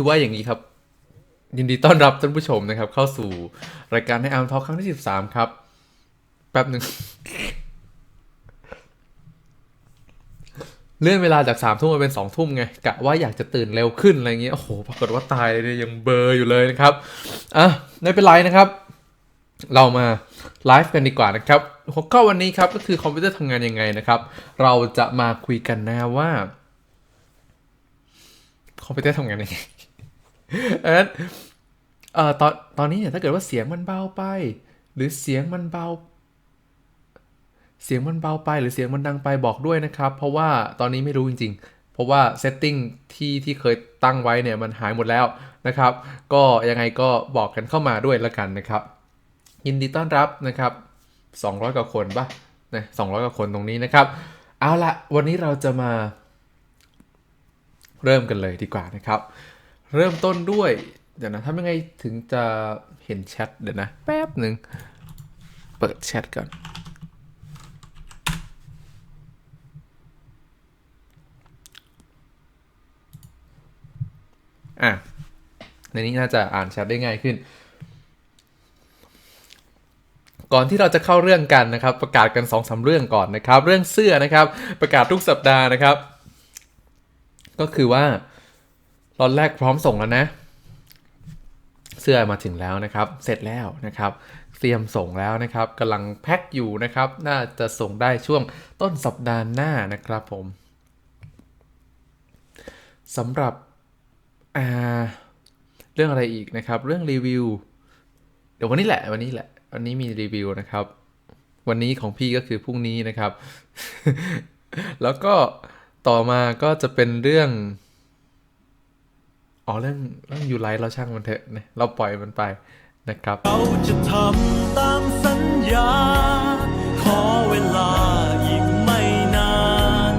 คือว่าอย่างนี้ครับ ยินดีต้อนรับท่านผู้ชมนะครับ เข้าสู่รายการในอาร์มทอครั้งที่13ครับ แป๊บหนึ่ง เลื่อนเวลาจากสามทุ่มมาเป็นสองทุ่มไงกะว่าอยากจะตื่นเร็วขึ้นอะไรเงี้ยโอ้โหปรากฏว่าตายเลยยังเบอร์อยู่เลยนะครับอะไม่เป็นไรนะครับ เรามาไลฟ์กันดีกว่านะครับหัวข้อวันนี้ครับก็คือคอมพิวเตอร์ทำงานยังไงนะครับ เราจะมาคุยกันนะว่าคอมพิวเตอร์ทำงานยังไง เออเอ่อตอนตอนนี้เนี่ยถ้าเกิดว่าเสียงมันเบาไป หรือเสียงมันเบา เสียงมันเบาไปหรือเสียงมันดังไปบอกด้วยนะครับ เพราะว่าตอนนี้ไม่รู้จริง ๆ เพราะว่าเซตติ้งที่ที่เคยตั้งไว้เนี่ยมันหายหมดแล้วนะครับ ก็ยังไงก็บอกกันเข้ามาด้วยละกันนะครับ ยินดีต้อนรับนะครับ 200 กว่าคนปะนะ200 กว่าคนตรงนี้นะครับ เอาละวันนี้เราจะมา เริ่มกันเลยดีกว่านะครับ เริ่มต้นด้วย เดี๋ยวนะทำยังไงถึงจะเห็นแชทเดี๋ยวนะ แป๊บหนึ่ง เปิดแชทก่อน อะ ในนี้น่าจะอ่านแชทได้ง่ายขึ้น ก่อนที่เราจะเข้าเรื่องกันนะครับ ประกาศกัน2อสาเรื่องก่อนนะครับ เรื่องเสื้อนะครับ ประกาศทุกสัปดาห์นะครับ ก็คือว่า ล็อตแรกพร้อมส่งแล้วนะ เสื้อมาถึงแล้วนะครับ เสร็จแล้วนะครับ เตรียมส่งแล้วนะครับกำลังแพ็คอยู่นะครับ น่าจะส่งได้ช่วงต้นสัปดาห์หน้านะครับผมสำหรับอ่าเรื่องอะไรอีกนะครับ เรื่องรีวิว เดี๋ยววันนี้แหละ วันนี้แหละ วันนี้มีรีวิวนะครับ วันนี้ของพี่ก็คือพรุ่งนี้นะครับ แล้วก็ต่อมาก็จะเป็นเรื่อง อ๋อเรื่องเรื่องยูไลท์เราช่างมันเถอะนะเราปล่อยมันไปนะครับเราจะทำตามสัญญา ขอเวลาอีกไม่นาน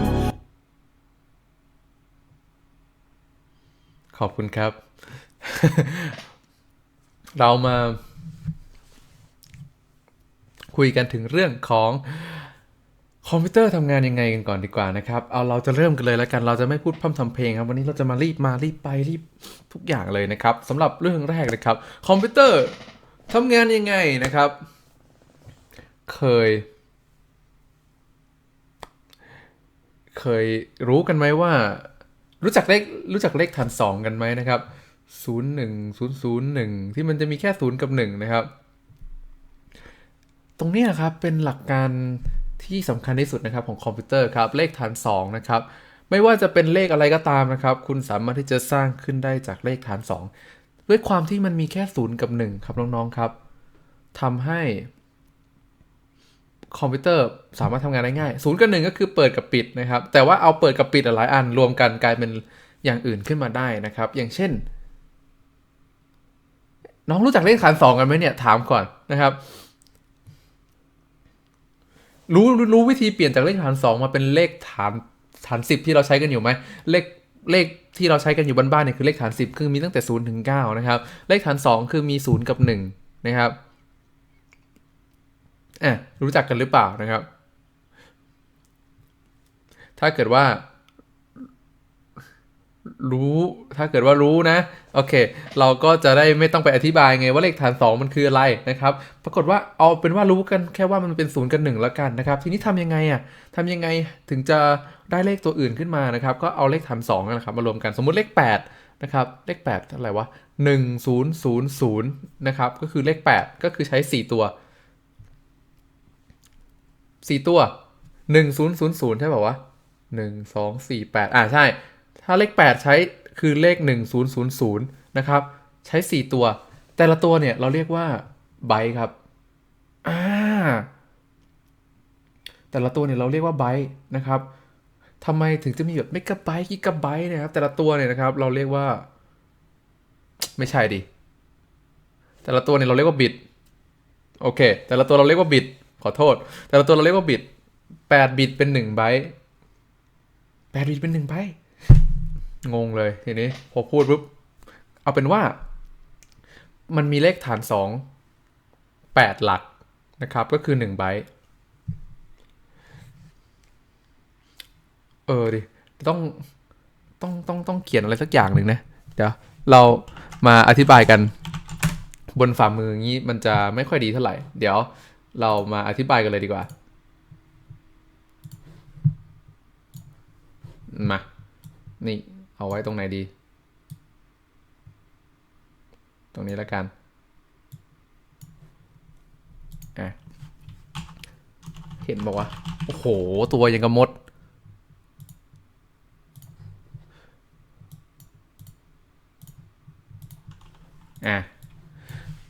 ขอบคุณครับ เรามา คุยกันถึงเรื่องของ คอมพิวเตอร์ทำงานยังไงกันก่อนดีกว่านะครับ เอาเราจะเริ่มกันเลยแล้วกัน เราจะไม่พูดพร่ำทำเพลงครับ วันนี้เราจะมารีบมารีบไปรีบทุกอย่างเลยนะครับสำหรับเรื่องแรกนะครับ คอมพิวเตอร์ทำงานยังไงนะครับ เคย เคยรู้กันไหมว่า รู้จักเลขรู้จักเลขฐานสองกันไหมนะครับศูนย์หนึ่งศูนย์ศูนย์หนึ่งที่มันจะมีแค่ศูนย์กับหนึ่งนะครับ ตรงนี้ยครับเป็นหลักการ ที่สำคัญที่สุดนะครับของคอมพิวเตอร์ครับเลขฐาน2นะครับไม่ว่าจะเป็นเลขอะไรก็ตามนะครับ คุณสามารถที่จะสร้างขึ้นได้จากเลขฐาน 2 ด้วยความที่มันมีแค่0กับ1ครับน้องๆครับทำให้คอมพิวเตอร์สามารถทำงานได้ง่าย0กับ1ก็คือเปิดกับปิดนะครับ แต่ว่าเอาเปิดกับปิดหลายอันรวมกันกลายเป็นอย่างอื่นขึ้นมาได้นะครับ อย่างเช่น น้องรู้จักเลขฐานสองกันไหมเนี่ยถามก่อนนะครับ รู้รู้วิธีเปลี่ยนจากเลขฐานสองมาเป็นเลขฐานฐานสิบที่เราใช้กันอยู่ไหมเลขเลขที่เราใช้กันอยู่บ้านๆเนี่ยคือเลขฐานสิบคือมีตั้งแต่ศูนย์ถึงเก้านะครับ เลขฐานสองคือมีศูนย์กับหนึ่งนะครับอะรู้จักกันหรือเปล่านะครับ ถ้าเกิดว่า รู้ถ้าเกิดว่ารู้นะ โอเค เราก็จะได้ไม่ต้องไปอธิบายไงว่าเลขฐาน 2 มันคืออะไรนะครับ ปรากฏว่าเอาเป็นว่ารู้กันแค่ว่ามันเป็น0กับ1แล้วกันนะครับ ทีนี้ทำยังไงอะทำยังไงถึงจะได้เลขตัวอื่นขึ้นมานะครับ ก็เอาเลขฐาน2นั่นะครับมารวมกันสมมุติเลข 8 นะครับ เลข8เท่าไหร่วะ1 0 0 0นะครับ ก็คือเลข 8 ก็คือใช้ 4 ตัว 4 ตัว 1 0 0 0ใช่ป่าวะ1 2 4 8อ่าใช่ ถ้าเลข 8 ใช้คือเลข 1000นะครับใช้ 4 ตัว แต่ละตัวเนี่ยเราเรียกว่าไบต์ครับอ่าแต่ละตัวเนี่ยเราเรียกว่าไบต์นะครับทำไมถึงจะมีแบบเมกะไบต์กิกะไบต์นะครับ แต่ละตัวเนี่ยนะครับเราเรียกว่า ไม่ใช่ดิแต่ละตัวเนี่ยเราเรียกว่าบิตโอเค แต่ละตัวเราเรียกว่าบิตขอโทษ แต่ละตัวเราเรียกว่าบิต8บิตเป็น1ไบต์8บิตเป็น1ไบต์ งงเลยทีนี้พอพูดปุ๊บ เอาเป็นว่า มันมีเลขฐานสองแปดหลักนะครับ ก็คือหนึ่งไบต์เออดิ ต้องต้องต้องต้องเขียนอะไรสักอย่างหนึ่งนะ เดี๋ยว เรามาอธิบายกันบนฝ่ามืออย่างนี้มันจะไม่ค่อยดีเท่าไหร่ เดี๋ยวเรามาอธิบายกันเลยดีกว่า มา นี่ เอาไว้ตรงไหนดี ตรงนี้แล้วกันอะเห็นบอกว่า โอ้โห ตัวยังกระมด อะ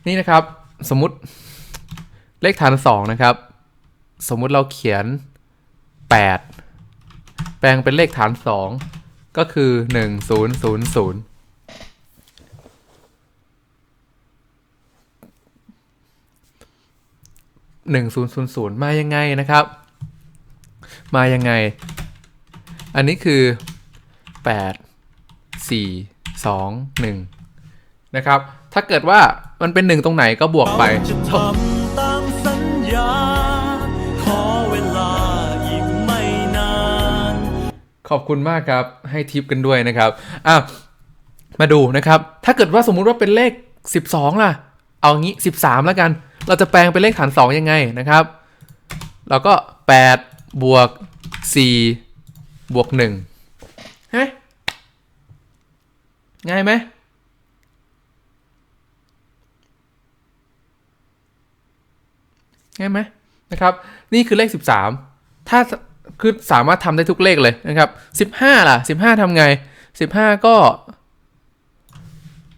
นี่นะครับสมมุติเลขฐานสองนะครับ สมมุติเราเขียน 8 แปลงเป็นเลขฐาน 2 ก็คือหนึ่งศูนย์ศูนย์ศูนย์หนึ่งศูนย์ศูนยย์์ศูนย์มายังไงนะครับ มายังไง อันนี้คือแปดสี่สองหนึ่งนะครับ ถ้าเกิดว่ามันเป็นหนึ่งตรงไหนก็บวกไป ขอบคุณมากครับ ให้ทิปกันด้วยนะครับอะมาดูนะครับ ถ้าเกิดว่าสมมุติว่าเป็นเลข 12 ล่ะ เอางี้ 13 แล้วกัน เราจะแปลงเป็นเลขฐาน 2 ยังไงนะครับ เราก็ 8 บวก 4 บวก1ฮะง่ายไหมง่ายไหมนะครับ นี่คือเลข 13 ถ้า คือสามารถทำได้ทุกเลขเลยนะครับ15ล่ะ15ทำไง15ก็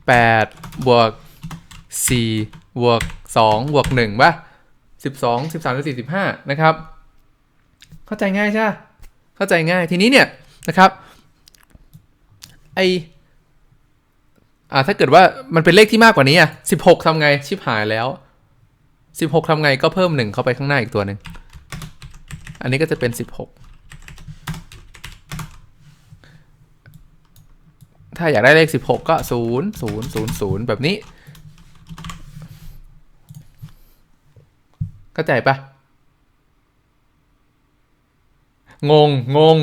8บวก4บวก2บวก1ป่ะ12 13 14 15นะครับ เข้าใจง่ายใช่เข้าใจง่ายทีนี้เนี่ยนะครับไออ่าถ้าเกิดว่ามันเป็นเลขที่มากกว่านี้อะ16ทำไงชิบหายแล้ว16ทำไงก็เพิ่ม1เข้าไปข้างหน้าอีกตัวหนึ่ง อันนี้ก็จะเป็น 16 ถ้าอยากได้เลข 16 ก็ 0 0 0 0 แบบนี้เข้าใจปะงงงง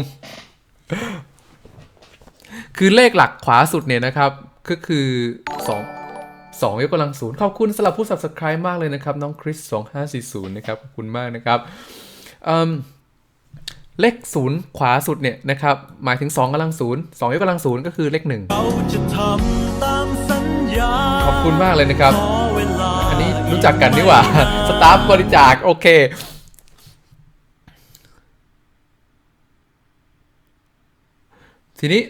คือเลขหลักขวาสุดเนี่ยนะครับ ก็คือ 2 2ยกกำลังศูนย์ขอบคุณสำหรับผู้ subscribe มากเลยนะครับ น้องคริส2540 นะครับ ขอบคุณมากนะครับ เอิ่มเลขศูนย์ขวาสุดเนี่ยนะครับหมายถึง 2กำลังศูนย์2ยกกำลังศูนย์ก็คือเลข1เราจะทำตามสัญญาขอบคุณมากเลยนะครับขอเวลาอันนี้รู้จักกันนี่หว่า สตาฟบริจาคโอเคทีนี้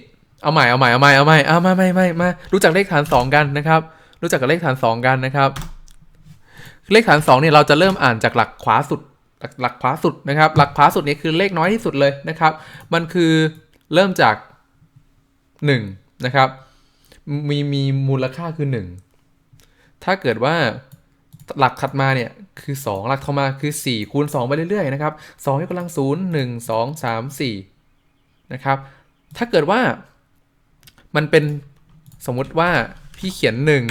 เอาใหม่เอาใหม่เอาใหม่เอาใหม่เอามาไม่ไม่มารู้จักเลขฐานสองกันนะครับ รู้จักกับเลขฐานสองกันนะครับ เลขฐานสองเนี่ยเราจะเริ่มอ่านจากหลักขวาสุด หลักหลักขวาสุดนะครับ หลักขวาสุดนี้คือเลขน้อยที่สุดเลยนะครับ มันคือเริ่มจากหนึ่งนะครับ มีมีมูลค่าคือหนึ่งถ้าเกิดว่าหลักถัดมาเนี่ยคือ 2 หลักเข้ามาคือ4คูณ2ไปเรื่อยๆนะครับ2ยกกำลัง 0 1 2 3 4นะครับ ถ้าเกิดว่ามันเป็นสมมติว่าพี่เขียน 1 0 1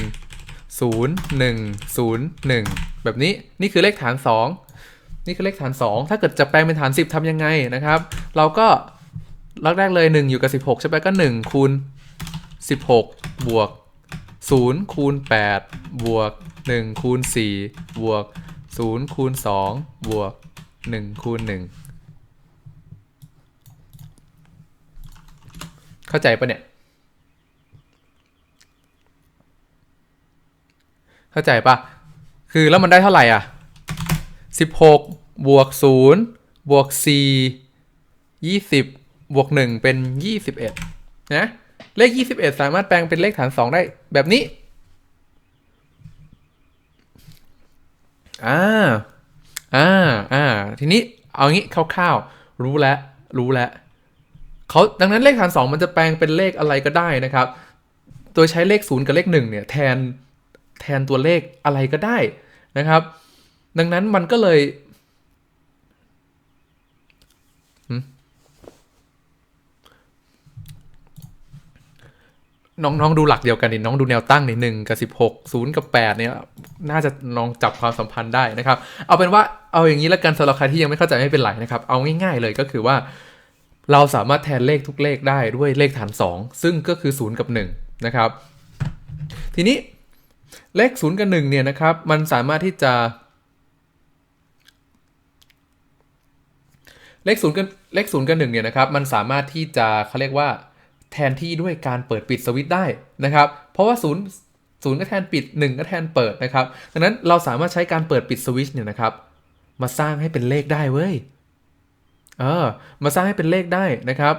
0 1 แบบนี้นี่คือเลขฐาน 2 นี่คือเลขฐาน 2 ถ้าเกิดจะแปลงเป็นฐาน 10ทำยังไงนะครับ เราก็ลักแรกเลย 1 อยู่กับ 16 ใช่ไหมก็ 1 คูณ 16 บวก 0 คูณ 8 บวก 1 คูณ 4 บวก 0 คูณ 2 บวก 1 คูณ 1 เข้าใจปะเนี่ย เข้าใจปะคือแล้วมันได้เท่าไหร่อะ 16 บวก0บวก4 20บวก1เป็น21นะเลข21สามารถแปลงเป็นเลขฐาน2ได้แบบนี้อ่าอ่าอ่าทีนี้เอางี้คร่าวๆรู้แล้วรู้แล้วเขาดังนั้นเลขฐาน2มันจะแปลงเป็นเลขอะไรก็ได้นะครับ โดยใช้เลข0กับเลข1เนี่ยแทนแทนตัวเลขอะไรก็ได้นะครับ ดังนั้นมันก็เลย น้องน้องดูหลักเดียวกันดิน้องดูแนวตั้งนี่หนึ่งกับสิบหกศูนย์กับแปดเนี่ยน่าจะลองจับความสัมพันธ์ได้นะครับ เอาเป็นว่าเอาอย่างนี้แล้วกันสำหรับใครที่ยังไม่เข้าใจไม่เป็นไรนะครับ เอาง่าย ๆเลยก็คือว่า เราสามารถแทนเลขทุกเลขได้ด้วยเลขฐาน 2 ซึ่งก็คือ 0 กับนะครับ ทีนี้เลข 0 กับ 1 เนี่ยนะครับ มันสามารถที่จะ เลข0กับเลข0กับ1เนี่ยนะครับ มันสามารถที่จะเขาเรียกว่า แทนที่ด้วยการเปิดปิดสวิตช์ได้นะครับ เพราะว่า0 0ก็แทนปิด 1 ก็แทนเปิดนะครับ ดังนั้นเราสามารถใช้การเปิดปิดสวิตช์เนี่ยนะครับ มาสร้างให้เป็นเลขได้เว้ย เออ มาสร้างให้เป็นเลขได้นะครับ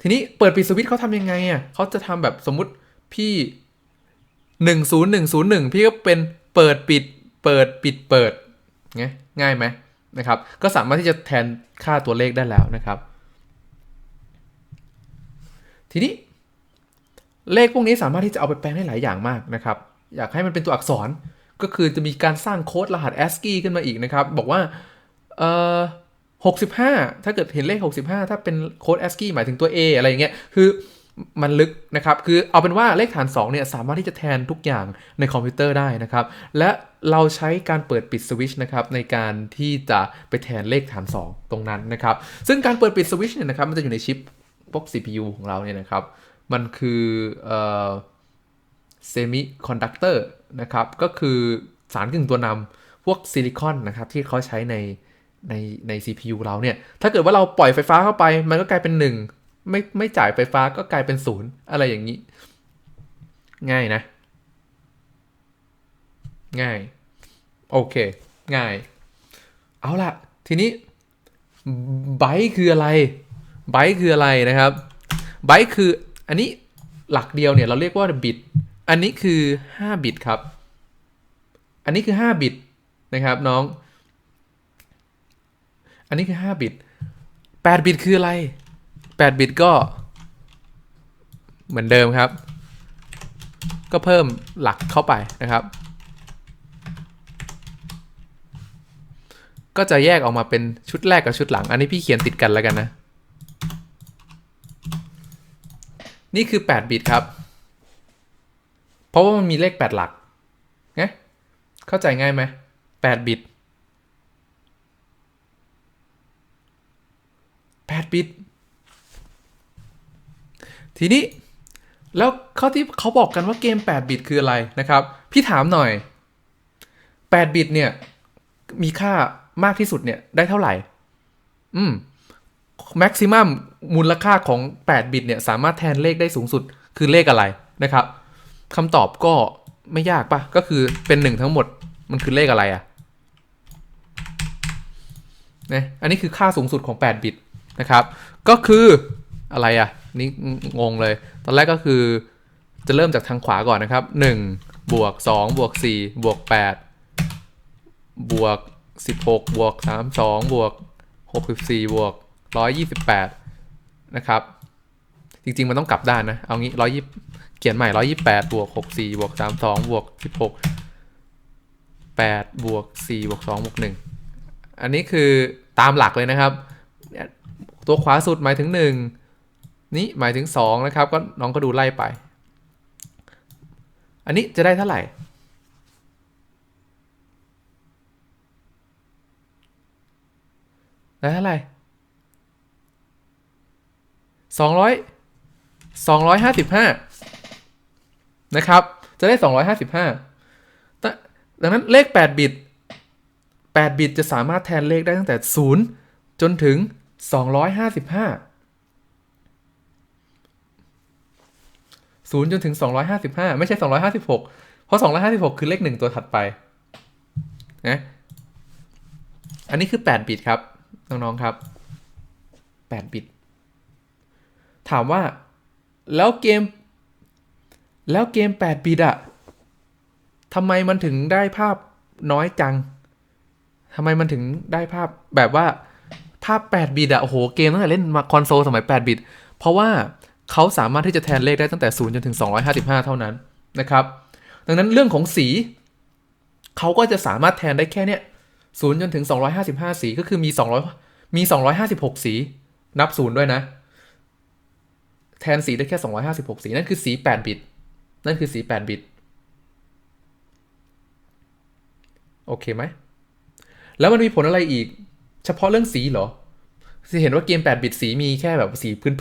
ทีนี้เปิดปิดสวิตช์เขาทำยังไงอะเขาจะทำแบบสมมุติพี่หนึ่งศูนย์หนึ่งศูนย์หนึ่งพี่ก็เป็นเปิดปิด เปิดปิดเปิดไงง่ายไหมนะครับ ก็สามารถที่จะแทนค่าตัวเลขได้แล้วนะครับ ทีนี้เลขพวกนี้สามารถที่จะเอาไปแปลงได้หลายอย่างมากนะครับ อยากให้มันเป็นตัวอักษรก็คือจะมีการสร้างโค้ดรหัส ASCII ขึ้นมาอีกนะครับ บอกว่าเอ่อ65 ถ้าเกิดเห็นเลข 65 ถ้าเป็นโค้ด ASCII หมายถึงตัว A อะไรอย่างเงี้ยคือมันลึกนะครับ คือเอาเป็นว่าเลขฐาน2เนี่ยสามารถที่จะแทนทุกอย่างในคอมพิวเตอร์ได้นะครับ และเราใช้การเปิดปิดสวิชนะครับในการที่จะไปแทนเลขฐาน 2 ตรงนั้นนะครับ ซึ่งการเปิดปิดสวิชเนี่ยนะครับมันจะอยู่ในชิป พวก CPU ของเราเนี่ยนะครับ มันคือเซมิคอนดักเตอร์นะครับ ก็คือสารกึ่งตัวนำพวกซิลิคอนนะครับ ที่เขาใช้ในในใน CPU เราเนี่ย ถ้าเกิดว่าเราปล่อยไฟฟ้าเข้าไป มันก็กลายเป็น 1 ไม่ไม่จ่ายไฟฟ้าก็กลายเป็น 0 อะไรอย่างนี้ ง่ายนะ ง่าย โอเค ง่าย เอาล่ะ ทีนี้ไบต์คืออะไร ไบต์คืออะไรนะครับไบต์คืออันนี้หลักเดียวเนี่ยเราเรียกว่าบิต อันนี้คือ5บิตครับ อันนี้คือ5บิตนะครับน้อง อันนี้คือ5บิต8บิตคืออะไร8บิตก็ เหมือนเดิมครับ ก็เพิ่มหลักเข้าไปนะครับ ก็จะแยกออกมาเป็นชุดแรกกับชุดหลัง อันนี้พี่เขียนติดกันแล้วกันนะ นี่คือ 8 บิตครับ เพราะว่ามันมีเลข 8 หลักไงเข้าใจง่ายไหม8บิต8บิต ทีนี้ แล้วเขาที่เขาบอกกันว่าเกม 8 บิตคืออะไรนะครับ พี่ถามหน่อย 8 บิตเนี่ย มีค่ามากที่สุดเนี่ย ได้เท่าไหร่ อืม แม็กซิมัมมูลค่าของ 8 บิตเนี่ยสามารถแทนเลขได้สูงสุดคือเลขอะไรนะครับคำตอบก็ไม่ยากปะก็คือเป็น 1 ทั้งหมดมันคือเลขอะไรอะนะอันนี้คือค่าสูงสุดของ 8 บิตนะครับ ก็คืออะไรอะนี่งงเลย ตอนแรกก็คือจะเริ่มจากทางขวาก่อนนะครับ 1 บวก 2 บวก 4 บวก 8 บวก 16 บวก 32 บวก 64 บวก 128 นะครับ จริง ๆ มันต้องกลับด้านนะ เอางี้120เขียนใหม่128บวก64บวก32บวก16 8บวก4บวก2บวก1อันนี้คือตามหลักเลยนะครับเนี่ยตัวขวาสุดหมายถึง1นี้หมายถึง2นะครับ ก็น้องก็ดูไล่ไป อันนี้จะได้เท่าไหร่ได้เท่าไหร่ สองร้อยสองร้อยห้าสิบห้านะครับ จะได้สองร้อยห้าสิบห้าดังนั้นเลขแปดบิตแปดบิตจะสามารถแทนเลขได้ตั้งแต่ศูนย์จนถึงสองร้อยห้าสิบห้าศูนย์จนถึงสองร้อยห้าสิบห้าไม่ใช่สองร้อยห้าสิบหกเพราะสองร้อยห้าสิบหกคือเลขหนึ่งตัวถัดไปนะอันนี้คือแปดบิตครับ น้อง ๆ ครับ 8 บิต ถามว่าแล้วเกม แล้วเกม 8 บิตอะทำไมมันถึงได้ภาพน้อยจังทำไมมันถึงได้ภาพแบบว่าภาพ 8 บิตอะโอ้โห เกมตั้งแต่เล่นมาคอนโซลสมัย 8 บิต เพราะว่าเขาสามารถที่จะแทนเลขได้ตั้งแต่ 0 จนถึง 255 เท่านั้นนะครับ ดังนั้นเรื่องของสี เขาก็จะสามารถแทนได้แค่เนี้ย0จนถึง 255 สีก็คือมี 200 มี 256 สี นับ 0 ด้วยนะ แทนสีได้แค่ 256 สี นั่นคือสี 8 บิต นั่นคือสี 8 บิต โอเคไหม แล้วมันมีผลอะไรอีก เฉพาะเรื่องสีเหรอจะเห็นว่าเกม 8 บิตสีมีแค่แบบสีพื้น